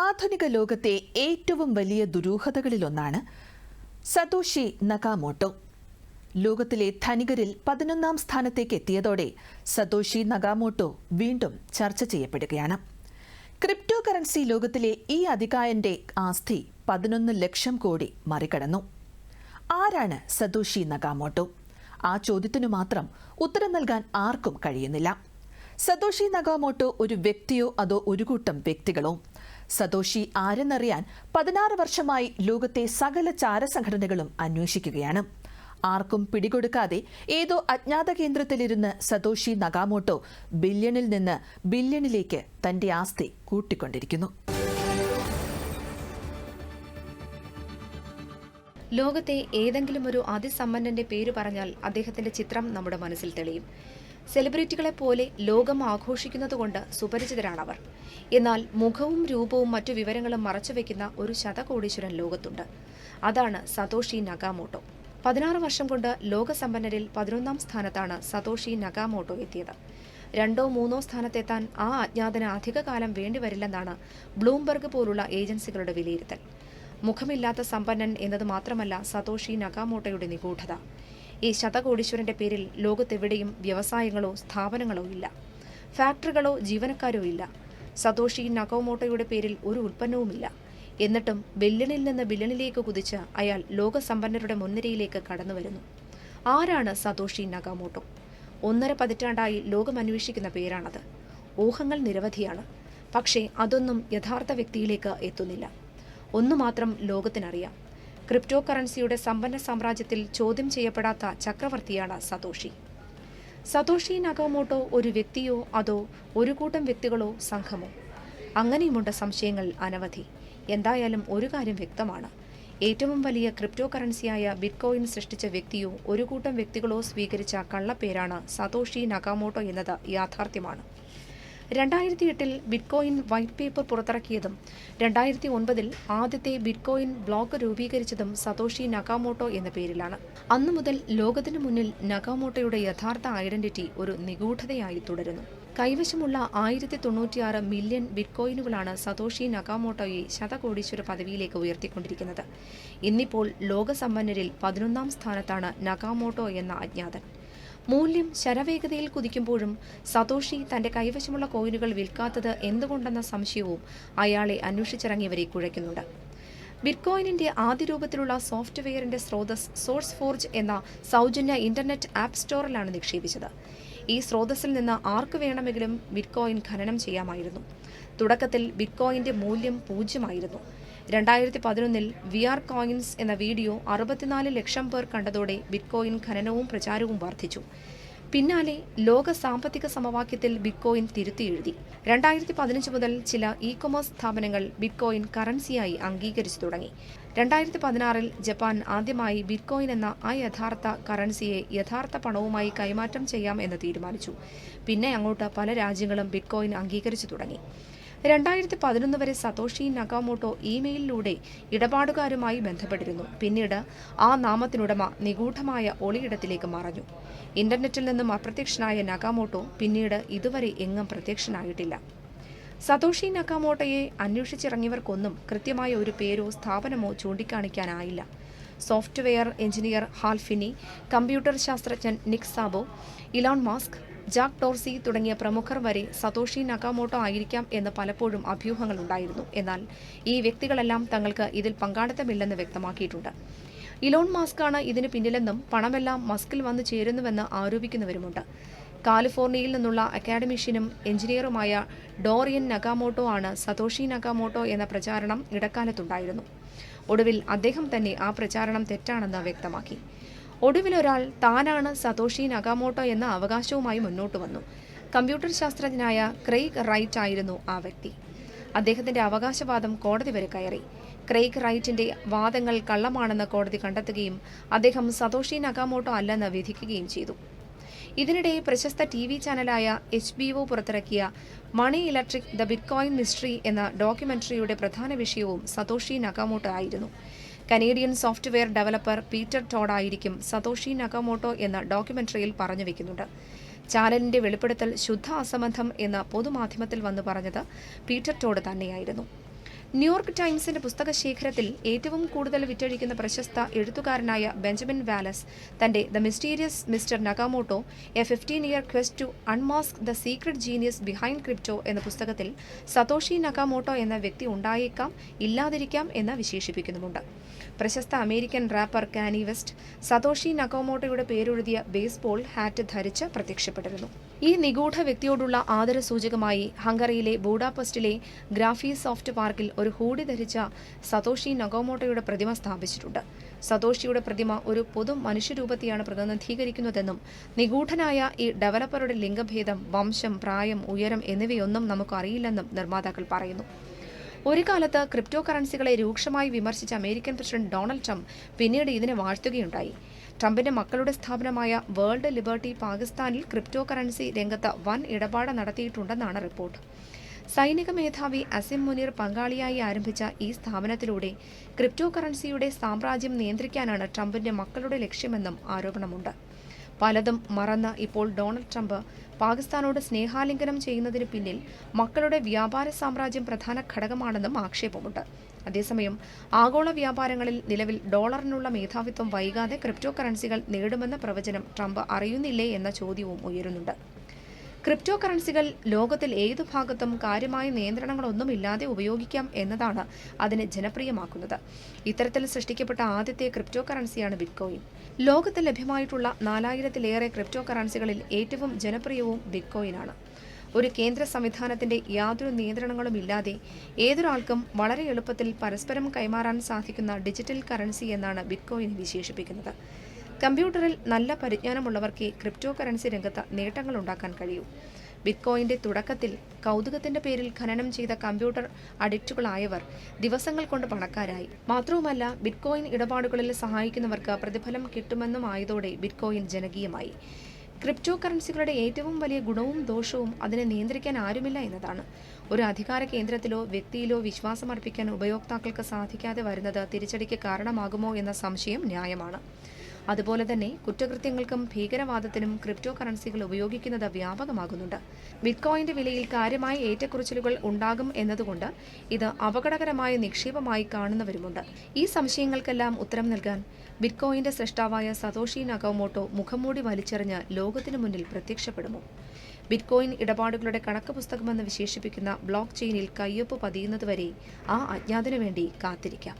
ആധുനിക ലോകത്തെ ഏറ്റവും വലിയ ദുരൂഹതകളിലൊന്നാണ് സതോഷി നഗാമോട്ടോ. ലോകത്തിലെ ധനികരിൽ പതിനൊന്നാം സ്ഥാനത്തേക്ക് എത്തിയതോടെ സതോഷി നഗാമോട്ടോ വീണ്ടും ചർച്ച ചെയ്യപ്പെടുകയാണ്. ക്രിപ്റ്റോ കറൻസി ലോകത്തിലെ ഈ അധികായന്റെ ആസ്തി പതിനൊന്ന് ലക്ഷം കോടി മറികടന്നു. ആരാണ് സതോഷി നഗാമോട്ടോ? ആ ചോദ്യത്തിനു മാത്രം ഉത്തരം നൽകാൻ ആർക്കും കഴിയുന്നില്ല. സതോഷി നഗാമോട്ടോ ഒരു വ്യക്തിയോ അതോ ഒരു കൂട്ടം വ്യക്തികളോ? സതോഷി ആരെന്നറിയാൻ പതിനാറ് വർഷമായി ലോകത്തെ സകല ചാരസംഘടനകളും അന്വേഷിക്കുകയാണ്. ആർക്കും പിടികൊടുക്കാതെ ഏതോ അജ്ഞാത കേന്ദ്രത്തിലിരുന്ന് സതോഷി നഗാമോട്ടോ ബില്യണിൽ നിന്ന് ബില്യണിലേക്ക് തന്റെ ആസ്തി കൂട്ടിക്കൊണ്ടിരിക്കുന്നു. ലോകത്തെ ഏതെങ്കിലും ഒരു അതിസമ്പന്നന്റെ പേര് പറഞ്ഞാൽ അദ്ദേഹത്തിന്റെ ചിത്രം നമ്മുടെ മനസ്സിൽ തെളിയും. സെലിബ്രിറ്റികളെ പോലെ ലോകം ആഘോഷിക്കുന്നതുകൊണ്ട് സുപരിചിതരാണവർ. എന്നാൽ മുഖവും രൂപവും മറ്റു വിവരങ്ങളും മറച്ചുവെക്കുന്ന ഒരു ശതകോടീശ്വരൻ ലോകത്തുണ്ട്. അതാണ് സതോഷി നഗാമോട്ടോ. പതിനാറ് വർഷം കൊണ്ട് ലോകസമ്പന്നരിൽ പതിനൊന്നാം സ്ഥാനത്താണ് സതോഷി നഗാമോട്ടോ എത്തിയത്. രണ്ടോ മൂന്നോ സ്ഥാനത്തെത്താൻ ആ അജ്ഞാതന് അധികകാലം വേണ്ടിവരില്ലെന്നാണ് ബ്ലൂംബർഗ് പോലുള്ള ഏജൻസികളുടെ വിലയിരുത്തൽ. മുഖമില്ലാത്ത സമ്പന്നൻ എന്നത് മാത്രമല്ല സതോഷി നഗാമോട്ടോയുടെ നിഗൂഢത. ഈ ശതകോടീശ്വരന്റെ പേരിൽ ലോകത്തെവിടെയും വ്യവസായങ്ങളോ സ്ഥാപനങ്ങളോ ഇല്ല. ഫാക്ടറികളോ ജീവനക്കാരോ ഇല്ല. സതോഷി നഗോമോട്ടോയുടെ പേരിൽ ഒരു ഉൽപ്പന്നവുമില്ല. എന്നിട്ടും ബില്യണിൽ നിന്ന് ബില്യണിലേക്ക് കുതിച്ച് അയാൾ ലോകസമ്പന്നരുടെ മുൻനിരയിലേക്ക് കടന്നു വരുന്നു ആരാണ് സതോഷി നഗാമോട്ടോ ഒന്നര പതിറ്റാണ്ടായി ലോകം അന്വേഷിക്കുന്ന പേരാണത്. ഊഹങ്ങൾ നിരവധിയാണ്. പക്ഷേ അതൊന്നും യഥാർത്ഥ വ്യക്തിയിലേക്ക് എത്തുന്നില്ല. ഒന്നു മാത്രം ലോകത്തിനറിയാം. ക്രിപ്റ്റോ കറൻസിയുടെ സമ്പന്ന സാമ്രാജ്യത്തിൽ ചോദ്യം ചെയ്യപ്പെടാത്ത ചക്രവർത്തിയാണ് സതോഷി. സതോഷി നഗമോട്ടോ ഒരു വ്യക്തിയോ അതോ ഒരു കൂട്ടം വ്യക്തികളോ സംഘമോ? അങ്ങനെയുമുണ്ട് സംശയങ്ങൾ അനവധി. എന്തായാലും ഒരു കാര്യം വ്യക്തമാണ്. ഏറ്റവും വലിയ ക്രിപ്റ്റോ കറൻസിയായ ബിറ്റ്കോയിൻ സൃഷ്ടിച്ച വ്യക്തിയോ ഒരു കൂട്ടം വ്യക്തികളോ സ്വീകരിച്ച കള്ളപ്പേരാണ് സതോഷി നഗാമോട്ടോ എന്നത് യാഥാർത്ഥ്യമാണ്. രണ്ടായിരത്തി എട്ടിൽ ബിറ്റ്കോയിൻ വൈറ്റ് പേപ്പർ പുറത്തിറക്കിയതും രണ്ടായിരത്തി ഒൻപതിൽ ആദ്യത്തെ ബിറ്റ്കോയിൻ ബ്ലോക്ക് രൂപീകരിച്ചതും സതോഷി നഗാമോട്ടോ എന്ന പേരിലാണ്. അന്നു മുതൽ ലോകത്തിനു മുന്നിൽ നഗാമോട്ടോയുടെ യഥാർത്ഥ ഐഡന്റിറ്റി ഒരു നിഗൂഢതയായി തുടരുന്നു. കൈവശമുള്ള ആയിരത്തി തൊണ്ണൂറ്റിയാറ് മില്യൺ ബിറ്റ്കോയിനുകളാണ് സതോഷി നഗാമോട്ടോയെ ശതകോടീശ്വര പദവിയിലേക്ക് ഉയർത്തിക്കൊണ്ടിരിക്കുന്നത്. ഇന്നിപ്പോൾ ലോകസമ്പന്നരിൽ പതിനൊന്നാം സ്ഥാനത്താണ് നഗാമോട്ടോ എന്ന അജ്ഞാതൻ. മൂല്യം ശരവേഗതയിൽ കുതിക്കുമ്പോഴും സതോഷി തന്റെ കൈവശമുള്ള കോയിനുകൾ വിൽക്കാത്തത് എന്തുകൊണ്ടെന്ന സംശയവും അയാളെ അന്വേഷിച്ചിറങ്ങിയവരെ കുഴയ്ക്കുന്നുണ്ട്. ബിറ്റ്കോയിനിന്റെ ആദ്യ രൂപത്തിലുള്ള സോഫ്റ്റ്വെയറിന്റെ സ്രോതസ് സോഴ്സ് ഫോർജ് എന്ന സൗജന്യ ഇന്റർനെറ്റ് ആപ്പ് സ്റ്റോറിലാണ് നിക്ഷേപിച്ചത്. ഈ സ്രോതസ്സിൽ നിന്ന് ആർക്ക് വേണമെങ്കിലും ബിറ്റ്കോയിൻ ഖനനം ചെയ്യാമായിരുന്നു. തുടക്കത്തിൽ ബിറ്റ്കോയിന്റെ മൂല്യം പൂജ്യമായിരുന്നു. രണ്ടായിരത്തി പതിനൊന്നിൽ വി ആർ കോയിൻസ് എന്ന വീഡിയോ അറുപത്തിനാല് ലക്ഷം പേർ കണ്ടതോടെ ബിറ്റ്കോയിൻ ഖനനവും പ്രചാരവും വർദ്ധിച്ചു. പിന്നാലെ ലോക സാമ്പത്തിക സമവാക്യത്തിൽ ബിറ്റ്കോയിൻ തിരുത്തി എഴുതി. രണ്ടായിരത്തി പതിനഞ്ച് മുതൽ ചില ഇ കൊമേഴ്സ് സ്ഥാപനങ്ങൾ ബിറ്റ്കോയിൻ കറൻസിയായി അംഗീകരിച്ചു തുടങ്ങി. രണ്ടായിരത്തി പതിനാറിൽ ജപ്പാൻ ആദ്യമായി ബിറ്റ്കോയിൻ എന്ന ആ യഥാർത്ഥ കറൻസിയെ യഥാർത്ഥ പണവുമായി കൈമാറ്റം ചെയ്യാം എന്ന് തീരുമാനിച്ചു. പിന്നെ അങ്ങോട്ട് പല രാജ്യങ്ങളും ബിറ്റ്കോയിൻ അംഗീകരിച്ചു തുടങ്ങി. രണ്ടായിരത്തി പതിനൊന്ന് വരെ സതോഷി നഗാമോട്ടോ ഇമെയിലിലൂടെ ഇടപാടുകാരുമായി ബന്ധപ്പെട്ടിരുന്നു. പിന്നീട് ആ നാമത്തിനുടമ നിഗൂഢമായ ഒളിയിടത്തിലേക്ക് മറഞ്ഞു. ഇന്റർനെറ്റിൽ നിന്നും അപ്രത്യക്ഷനായ നഗാമോട്ടോ പിന്നീട് ഇതുവരെ എങ്ങും പ്രത്യക്ഷനായിട്ടില്ല. സതോഷി നക്കാമോട്ടയെ അന്വേഷിച്ചിറങ്ങിയവർക്കൊന്നും കൃത്യമായ ഒരു പേരോ സ്ഥാപനമോ ചൂണ്ടിക്കാണിക്കാനായില്ല. Software engineer Hal Finney computer ശാസ്ത്രജ്ഞൻ Nick Szabo Elon Musk Jack Dorsey തുടങ്ങിയ പ്രമുഖർ വരെ സതോഷി നക്കാമോട്ടോ ആയിരിക്കാം എന്ന് പലപ്പോഴും അഭ്യൂഹങ്ങൾ ഉണ്ടായിരുന്നു എന്നാൽ ഈ വ്യക്തികളെല്ലാം തങ്ങൾക്ക് ഇതിൽ പങ്കാളിത്തമില്ലെന്ന് വ്യക്തമാക്കിയിട്ടുണ്ട്. ഇലോൺ മാസ്കാണ് ഇതിന് പിന്നിലെന്നും പണമെല്ലാം മസ്കിൽ വന്നു ചേരുന്നുവെന്ന് ആരോപിക്കുന്നവരുമുണ്ട്. കാലിഫോർണിയയിൽ നിന്നുള്ള അക്കാഡമിഷ്യനും എഞ്ചിനീയറുമായ ഡോറിയൻ നഗാമോട്ടോ ആണ് സതോഷി നഗാമോട്ടോ എന്ന പ്രചാരണം ഇടക്കാലത്തുണ്ടായിരുന്നു. ഒടുവിൽ അദ്ദേഹം തന്നെ ആ പ്രചാരണം തെറ്റാണെന്ന് വ്യക്തമാക്കി. ഒടുവിലൊരാൾ താനാണ് സതോഷി നഗാമോട്ടോ എന്ന അവകാശവുമായി മുന്നോട്ട് വന്നു. കമ്പ്യൂട്ടർ ശാസ്ത്രജ്ഞനായ ക്രെയ്ഗ് റൈറ്റ് ആയിരുന്നു ആ വ്യക്തി. അദ്ദേഹത്തിന്റെ അവകാശവാദം കോടതി വരെ കയറി. ക്രെയ്ഗ് റൈറ്റിന്റെ വാദങ്ങൾ കള്ളമാണെന്ന് കോടതി കണ്ടെത്തുകയും അദ്ദേഹം സതോഷി നഗാമോട്ടോ അല്ലെന്ന് വിധിക്കുകയും ചെയ്തു. ഇതിനിടെ പ്രശസ്ത ടി വി ചാനലായ എച്ച് ബി ഒ പുറത്തിറക്കിയ money electric the bitcoin mystery എന്ന ഡോക്യുമെന്ററിയുടെ പ്രധാന വിഷയവും സതോഷി നഗാമോട്ടോ ആയിരുന്നു. കനേഡിയൻ സോഫ്റ്റ്വെയർ ഡെവലപ്പർ പീറ്റർ ടോഡായിരിക്കും സതോഷി നഗാമോട്ടോ എന്ന ഡോക്യുമെന്ററിയിൽ പറഞ്ഞു വെക്കുന്നുണ്ട്. ചാനലിന്റെ വെളിപ്പെടുത്തൽ ശുദ്ധ അസംബന്ധം എന്ന് പൊതുമാധ്യമത്തിൽ വന്നു പറഞ്ഞത് പീറ്റർ ടോഡ് തന്നെയായിരുന്നു. ന്യൂയോർക്ക് ടൈംസിന്റെ പുസ്തക ശേഖരത്തിൽ ഏറ്റവും കൂടുതൽ വിറ്റഴിക്കുന്ന പ്രശസ്ത എഴുത്തുകാരനായ ബെഞ്ചമിൻ വാലസ് തന്റെ the mysterious mister Nakamoto a fifteen year quest to unmask the secret genius behind crypto എന്ന പുസ്തകത്തിൽ സതോഷി നഗാമോട്ടോ എന്ന വ്യക്തി ഉണ്ടായേക്കാം ഇല്ലാതിരിക്കാം എന്ന് വിശേഷിപ്പിക്കുന്നുമുണ്ട്. പ്രശസ്ത American rapper Kanye West Satoshi നഗോമോട്ടോയുടെ പേരെഴുതിയ ബേസ്ബോൾ ഹാറ്റ് ധരിച്ച് പ്രത്യക്ഷപ്പെട്ടിരുന്നു. ഈ നിഗൂഢ വ്യക്തിയോടുള്ള ആദരസൂചകമായി ഹംഗറിയിലെ ബൂഡാപെസ്റ്റിലെ ഗ്രാഫി സോഫ്റ്റ് പാർക്കിൽ ഒരു ഹൂഡി ധരിച്ച സതോഷി നഗോമോട്ടോയുടെ പ്രതിമ സ്ഥാപിച്ചിട്ടുണ്ട്. സതോഷിയുടെ പ്രതിമ ഒരു പൊതു മനുഷ്യരൂപത്തെയാണ് പ്രതിനിധീകരിക്കുന്നതെന്നും നിഗൂഢനായ ഈ ഡെവലപ്പറുടെ ലിംഗഭേദം വംശം പ്രായം ഉയരം എന്നിവയൊന്നും നമുക്ക് അറിയില്ലെന്നും നിർമ്മാതാക്കൾ പറയുന്നു. ഒരു കാലത്ത് ക്രിപ്റ്റോ കറൻസികളെ രൂക്ഷമായി വിമർശിച്ച അമേരിക്കൻ പ്രസിഡന്റ് ഡൊണാൾഡ് ട്രംപ് പിന്നീട് ഇതിനെ വാഴ്ത്തുകയുണ്ടായി. ട്രംപിന്റെ മക്കളുടെ സ്ഥാപനമായ വേൾഡ് ലിബർട്ടി പാകിസ്ഥാനിൽ ക്രിപ്റ്റോ കറൻസി രംഗത്ത് വൻ ഇടപാട് നടത്തിയിട്ടുണ്ടെന്നാണ് റിപ്പോർട്ട്. സൈനിക മേധാവി അസിം മുനീർ പങ്കാളിയായി ആരംഭിച്ച ഈ സ്ഥാപനത്തിലൂടെ ക്രിപ്റ്റോ കറൻസിയുടെ സാമ്രാജ്യം നിയന്ത്രിക്കാനാണ് ട്രംപിന്റെ മക്കളുടെ ലക്ഷ്യമെന്നും ആരോപണമുണ്ട്. പലതും മറന്ന് ഇപ്പോൾ ഡൊണാൾഡ് ട്രംപ് പാകിസ്ഥാനോട് സ്നേഹാലിംഗനം ചെയ്യുന്നതിന് പിന്നിൽ മക്കളുടെ വ്യാപാര സാമ്രാജ്യം പ്രധാന ഘടകമാണെന്നും ആക്ഷേപമുണ്ട്. അതേസമയം ആഗോള വ്യാപാരങ്ങളിൽ നിലവിൽ ഡോളറിനുള്ള മേധാവിത്വം വൈകാതെ ക്രിപ്റ്റോ കറൻസികൾ നേടുമെന്ന പ്രവചനം ട്രംപ് അറിയുന്നില്ലേ എന്ന ചോദ്യവും ഉയരുന്നുണ്ട്. ക്രിപ്റ്റോ കറൻസികൾ ലോകത്തിൽ ഏതു ഭാഗത്തും കാര്യമായ നിയന്ത്രണങ്ങളൊന്നുമില്ലാതെ ഉപയോഗിക്കാം എന്നതാണ് അതിനെ ജനപ്രിയമാക്കുന്നത്. ഇത്തരത്തിൽ സൃഷ്ടിക്കപ്പെട്ട ആദ്യത്തെ ക്രിപ്റ്റോ കറൻസിയാണ് ബിറ്റ്കോയിൻ. ലോകത്ത് ലഭ്യമായിട്ടുള്ള നാലായിരത്തിലേറെ ക്രിപ്റ്റോ കറൻസികളിൽ ഏറ്റവും ജനപ്രിയവും ബിറ്റ്കോയിനാണ്. ഒരു കേന്ദ്ര സംവിധാനത്തിന്റെ യാതൊരു നിയന്ത്രണങ്ങളും ഇല്ലാതെ ഏതൊരാൾക്കും വളരെ എളുപ്പത്തിൽ പരസ്പരം കൈമാറാൻ സാധിക്കുന്ന ഡിജിറ്റൽ കറൻസി എന്നാണ് ബിറ്റ്കോയിൻ വിശേഷിപ്പിക്കുന്നത്. കമ്പ്യൂട്ടറിൽ നല്ല പരിജ്ഞാനമുള്ളവർക്ക് ക്രിപ്റ്റോ കറൻസി രംഗത്ത് നേട്ടങ്ങൾ ഉണ്ടാക്കാൻ കഴിയൂ. ബിറ്റ്കോയിന്റെ തുടക്കത്തിൽ കൗതുകത്തിന്റെ പേരിൽ ഖനനം ചെയ്ത കമ്പ്യൂട്ടർ അഡിക്റ്റുകളായവർ ദിവസങ്ങൾ കൊണ്ട് പണക്കാരായി. മാത്രവുമല്ല ബിറ്റ്കോയിൻ ഇടപാടുകളിൽ സഹായിക്കുന്നവർക്ക് പ്രതിഫലം കിട്ടുമെന്നും ആയതോടെ ബിറ്റ്കോയിൻ ജനകീയമായി. ക്രിപ്റ്റോ കറൻസികളുടെ ഏറ്റവും വലിയ ഗുണവും ദോഷവും അതിനെ നിയന്ത്രിക്കാൻ ആരുമില്ല എന്നതാണ്. ഒരു അധികാര കേന്ദ്രത്തിലോ വ്യക്തിയിലോ വിശ്വാസമർപ്പിക്കാൻ ഉപയോക്താക്കൾക്ക് സാധിക്കാതെ വരുന്നത് തിരിച്ചടിക്ക് കാരണമാകുമോ എന്ന സംശയം ന്യായമാണ്. അതുപോലെ തന്നെ കുറ്റകൃത്യങ്ങൾക്കും ഭീകരവാദത്തിനും ക്രിപ്റ്റോ കറൻസികൾ ഉപയോഗിക്കുന്നത് വ്യാപകമാകുന്നുണ്ട്. ബിറ്റ്കോയിന്റെ വിലയിൽ കാര്യമായ ഏറ്റക്കുറച്ചിലുകൾ ഉണ്ടാകും എന്നതുകൊണ്ട് ഇത് അപകടകരമായ നിക്ഷേപമായി കാണുന്നവരുമുണ്ട്. ഈ സംശയങ്ങൾക്കെല്ലാം ഉത്തരം നൽകാൻ ബിറ്റ്കോയിന്റെ സൃഷ്ടാവായ സതോഷി നഗോമോട്ടോ മുഖംമൂടി വലിച്ചെറിഞ്ഞ് ലോകത്തിനു മുന്നിൽ പ്രത്യക്ഷപ്പെടുമോ ബിറ്റ്കോയിൻ ഇടപാടുകളുടെ കണക്ക് പുസ്തകമെന്ന് വിശേഷിപ്പിക്കുന്ന ബ്ലോക്ക് ചെയിനിൽ കയ്യൊപ്പ് പതിയുന്നതുവരെ ആ അജ്ഞാതനു വേണ്ടി കാത്തിരിക്കാം.